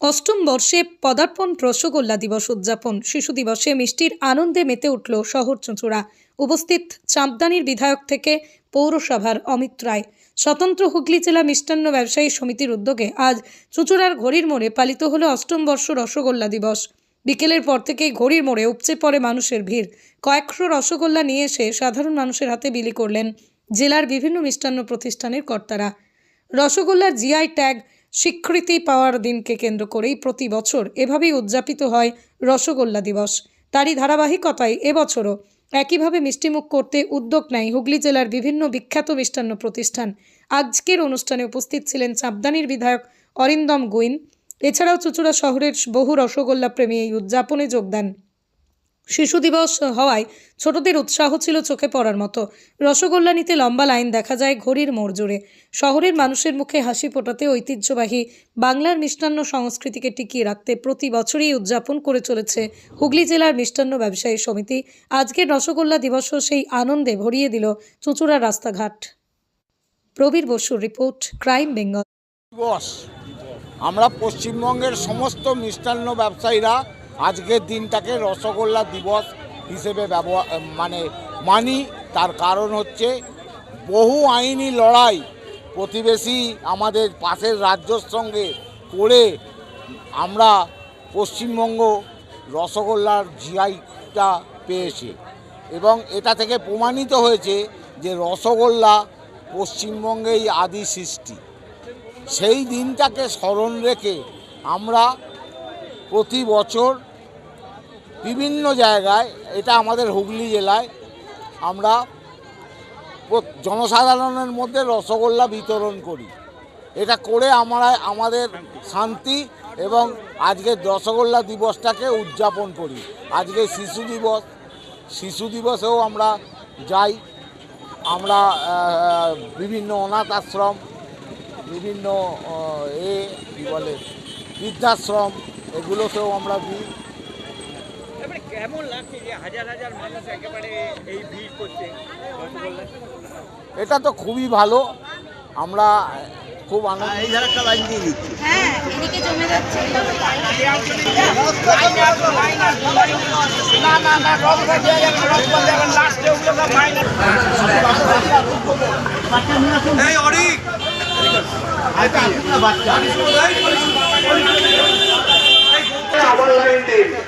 অষ্টম বর্ষে পদার্পণ রসগোল্লা দিবস উদযাপন। শিশু দিবসে মিষ্টির আনন্দে মেতে উঠল শহর চুঁচুড়া। উপস্থিত চাঁপদানির বিধায়ক থেকে পৌরসভার অমিত রায়। স্বতন্ত্র হুগলি জেলা মিষ্টান্ন ব্যবসায়ী সমিতির উদ্যোগে আজ চুঁচুড়ার ঘড়ির মোড়ে পালিত হলো অষ্টম বর্ষ রসগোল্লা দিবস। বিকেলের পর থেকেই ঘড়ির মোড়ে উপচে পড়ে মানুষের ভিড়। কয়েকশো রসগোল্লা নিয়ে এসে সাধারণ মানুষের হাতে বিলি করলেন জেলার বিভিন্ন মিষ্টান্ন প্রতিষ্ঠানের কর্তারা। রসগোল্লার জিআই ট্যাগ স্বীকৃতি পাওয়ার দিনকে কেন্দ্র করেই প্রতি বছর এভাবেই উদযাপিত হয় রসগোল্লা দিবস। তারই ধারাবাহিকতায় এবছরও একইভাবে মিষ্টিমুখ করতে উদ্যোগ নেয় হুগলি জেলার বিভিন্ন বিখ্যাত মিষ্টান্ন প্রতিষ্ঠান। আজকের অনুষ্ঠানে উপস্থিত ছিলেন চাপদানির বিধায়ক অরিন্দম গুইন। এছাড়াও চুচুড়া শহরের বহু রসগোল্লা প্রেমী এই উদযাপনে যোগ দেন। শিশু দিবস হওয়ায় ছোটদের উৎসাহ ছিল চোখে পড়ার মতো। রসগোল্লা নিতে লম্বা লাইন দেখা যায় ঘড়ির মোড় জুড়ে। শহরের মানুষের মুখে হাসি ফোটাতে ঐতিহ্যবাহী বাংলার মিষ্টান্ন সংস্কৃতিকে টিকিয়ে রাখতে প্রতি বছরই উদযাপন করে চলেছে হুগলি জেলার মিষ্টান্ন ব্যবসায়ী সমিতি। আজকের রসগোল্লা দিবসও সেই আনন্দে ভরিয়ে দিল চুঁচুড়ার রাস্তাঘাট। প্রবীর বসুর রিপোর্ট, ক্রাইম বেঙ্গল। আমরা পশ্চিমবঙ্গের সমস্ত মিষ্টান্ন ব্যবসায়ীরা আজকের দিনটাকে রসগোল্লা দিবস হিসেবে ব্যবহার মানে মানি। তার কারণ হচ্ছে বহু আইনি লড়াই প্রতিবেশী আমাদের পাশের রাজ্যর সঙ্গে করে আমরা পশ্চিমবঙ্গ রসগোল্লার জিআইটা পেয়েছে। এবং এটা থেকে প্রমাণিত হয়েছে যে রসগোল্লা পশ্চিমবঙ্গেই আদি সৃষ্টি। সেই দিনটাকে স্মরণ রেখে আমরা প্রতি বছর বিভিন্ন জায়গায়, এটা আমাদের হুগলি জেলায়, আমরা জনসাধারণের মধ্যে রসগোল্লা বিতরণ করি। এটা করে আমরা, আমাদের শান্তি এবং আজকে রসগোল্লা দিবসটাকে উদযাপন করি। আজকে শিশু দিবস, শিশু দিবসেও আমরা যাই। আমরা বিভিন্ন অনাথ আশ্রম, বিভিন্ন এ, কী বলে, বৃদ্ধাশ্রম, এগুলোতেও আমরা দিই। এবারে কেমন লাগছে যে হাজার হাজার মানুষ একেবারে এই ভিড় করছে এটা তো খুবই ভালো আমরা খুব আনন্দ এই লাইন দিয়ে দিচ্ছি হ্যাঁ এদিকে জমে যাচ্ছে আবার লাইন দিন